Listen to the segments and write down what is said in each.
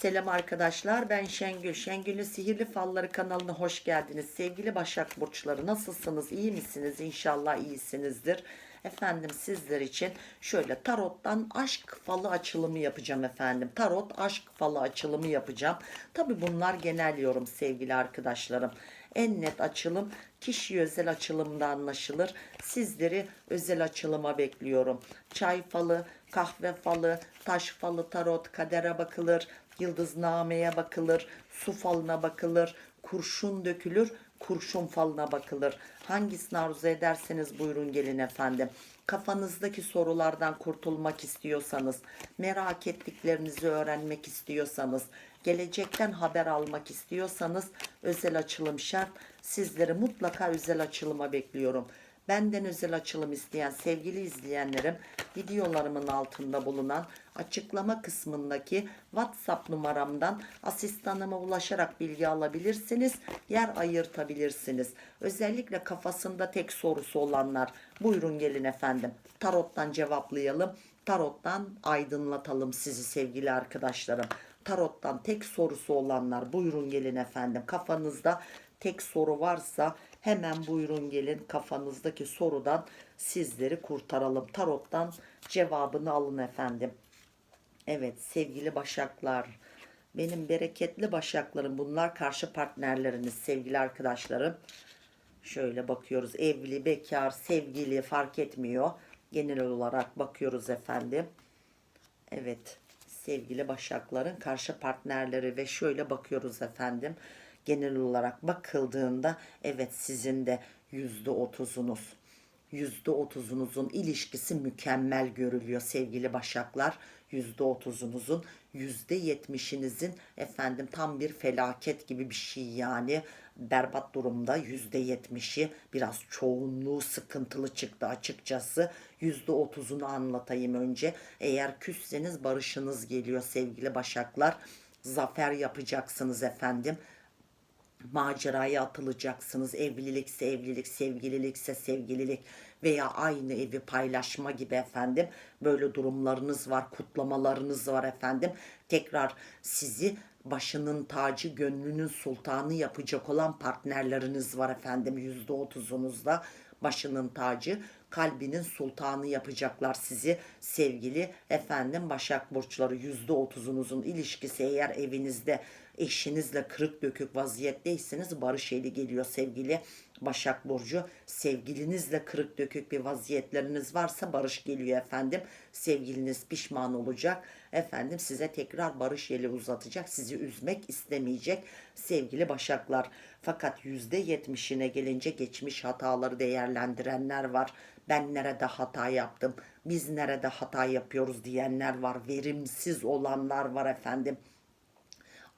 Selam arkadaşlar ben Şengül. Şengül'ün Sihirli Falları kanalına hoş geldiniz. Sevgili Başak Burçları nasılsınız? İyi misiniz? İnşallah iyisinizdir. Efendim sizler için şöyle tarottan aşk falı açılımı yapacağım efendim. Tarot aşk falı açılımı yapacağım. Tabi bunlar genel yorum sevgili arkadaşlarım. En net açılım kişi özel açılımda anlaşılır. Sizleri özel açılıma bekliyorum. Çay falı, kahve falı, taş falı, tarot, kadere bakılır, yıldıznameye bakılır, su falına bakılır, kurşun dökülür, kurşun falına bakılır. Hangisini arzu ederseniz buyurun gelin efendim. Kafanızdaki sorulardan kurtulmak istiyorsanız, merak ettiklerinizi öğrenmek istiyorsanız, gelecekten haber almak istiyorsanız özel açılım şart. Sizleri mutlaka özel açılıma bekliyorum. Benden özel açılım isteyen sevgili izleyenlerim videolarımın altında bulunan açıklama kısmındaki WhatsApp numaramdan asistanıma ulaşarak bilgi alabilirsiniz. Yer ayırtabilirsiniz. Özellikle kafasında tek sorusu olanlar buyurun gelin efendim. Tarottan cevaplayalım. Tarottan aydınlatalım sizi sevgili arkadaşlarım. Tarottan tek sorusu olanlar buyurun gelin efendim. Kafanızda tek soru varsa hemen buyurun gelin kafanızdaki sorudan sizleri kurtaralım. Tarottan cevabını alın efendim. Evet sevgili başaklar. Benim bereketli başaklarım bunlar karşı partnerleriniz sevgili arkadaşlarım. Şöyle bakıyoruz evli, bekar, sevgili fark etmiyor. Genel olarak bakıyoruz efendim. Evet sevgili başakların karşı partnerleri ve şöyle bakıyoruz efendim. Genel olarak bakıldığında evet sizin de yüzde otuzunuz yüzde otuzunuzun ilişkisi mükemmel görülüyor sevgili başaklar. Yüzde otuzunuzun yüzde yetmişinizin efendim tam bir felaket gibi bir şey yani berbat durumda yüzde yetmişi biraz çoğunluğu sıkıntılı çıktı açıkçası. Yüzde otuzunu anlatayım önce. Eğer küsseniz barışınız geliyor sevgili başaklar. Zafer yapacaksınız efendim maceraya atılacaksınız. Evlilikse evlilik, sevgililikse sevgililik veya aynı evi paylaşma gibi efendim. Böyle durumlarınız var, kutlamalarınız var efendim. Tekrar sizi başının tacı, gönlünün sultanı yapacak olan partnerleriniz var efendim. Yüzde otuzunuzda başının tacı, kalbinin sultanı yapacaklar sizi sevgili efendim Başak Burçları. Yüzde otuzunuzun ilişkisi eğer evinizde eşinizle kırık dökük vaziyetteyseniz barış eli geliyor sevgili Başak Burcu. Sevgilinizle kırık dökük bir vaziyetleriniz varsa barış geliyor efendim. Sevgiliniz pişman olacak. Efendim size tekrar barış eli uzatacak. Sizi üzmek istemeyecek sevgili Başaklar. Fakat yüzde yetmişine gelince geçmiş hataları değerlendirenler var. Ben nerede hata yaptım? Biz nerede hata yapıyoruz diyenler var. Verimsiz olanlar var efendim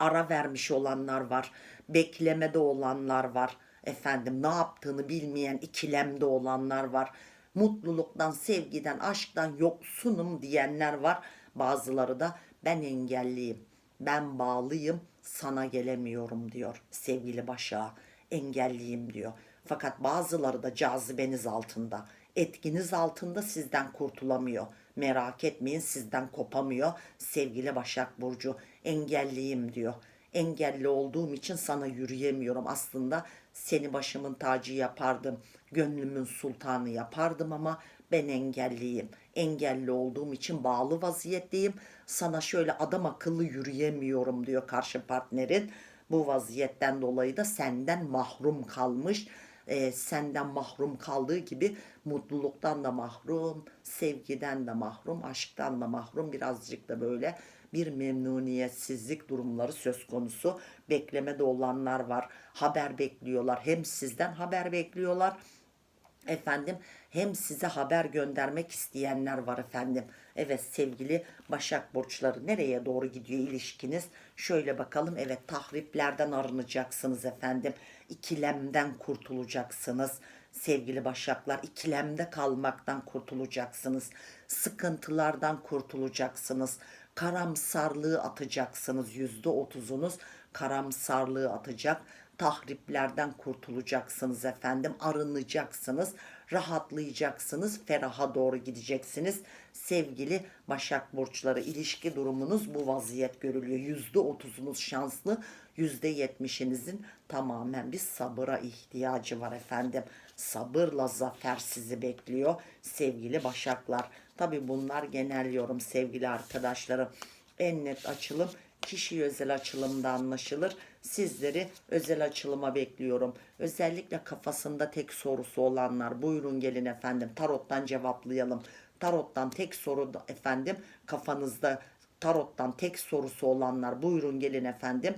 ara vermiş olanlar var. Beklemede olanlar var. Efendim ne yaptığını bilmeyen ikilemde olanlar var. Mutluluktan, sevgiden, aşktan yoksunum diyenler var. Bazıları da ben engelliyim. Ben bağlıyım, sana gelemiyorum diyor sevgili Başak'a. Engelliyim diyor. Fakat bazıları da cazibeniz altında. Etkiniz altında sizden kurtulamıyor. Merak etmeyin sizden kopamıyor. Sevgili Başak Burcu engelliyim diyor. Engelli olduğum için sana yürüyemiyorum. Aslında seni başımın tacı yapardım. Gönlümün sultanı yapardım ama ben engelliyim. Engelli olduğum için bağlı vaziyetteyim. Sana şöyle adam akıllı yürüyemiyorum diyor karşı partnerin. Bu vaziyetten dolayı da senden mahrum kalmış e, senden mahrum kaldığı gibi mutluluktan da mahrum, sevgiden de mahrum, aşktan da mahrum birazcık da böyle bir memnuniyetsizlik durumları söz konusu. Beklemede olanlar var. Haber bekliyorlar. Hem sizden haber bekliyorlar efendim hem size haber göndermek isteyenler var efendim. Evet sevgili Başak Burçları nereye doğru gidiyor ilişkiniz? Şöyle bakalım evet tahriplerden arınacaksınız efendim. İkilemden kurtulacaksınız. Sevgili Başaklar ikilemde kalmaktan kurtulacaksınız. Sıkıntılardan kurtulacaksınız. Karamsarlığı atacaksınız. Yüzde otuzunuz karamsarlığı atacak tahriplerden kurtulacaksınız efendim. Arınacaksınız. rahatlayacaksınız. Feraha doğru gideceksiniz. Sevgili Başak Burçları ilişki durumunuz bu vaziyet görülüyor. %30'unuz şanslı. %70'inizin tamamen bir sabıra ihtiyacı var efendim. Sabırla zafer sizi bekliyor sevgili Başaklar. Tabi bunlar genel yorum sevgili arkadaşlarım. En net açılım kişi özel açılımda anlaşılır. Sizleri özel açılıma bekliyorum. Özellikle kafasında tek sorusu olanlar buyurun gelin efendim tarottan cevaplayalım. Tarottan tek soru da efendim kafanızda tarottan tek sorusu olanlar buyurun gelin efendim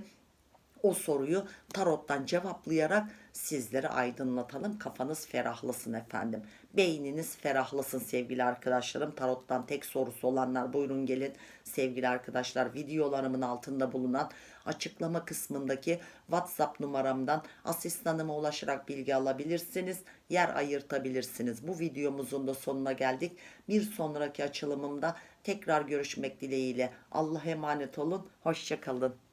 o soruyu tarottan cevaplayarak sizlere aydınlatalım. Kafanız ferahlasın efendim. Beyniniz ferahlasın sevgili arkadaşlarım. Tarottan tek sorusu olanlar buyurun gelin sevgili arkadaşlar. Videolarımın altında bulunan açıklama kısmındaki WhatsApp numaramdan asistanıma ulaşarak bilgi alabilirsiniz. Yer ayırtabilirsiniz. Bu videomuzun da sonuna geldik. Bir sonraki açılımımda tekrar görüşmek dileğiyle. Allah'a emanet olun. Hoşçakalın.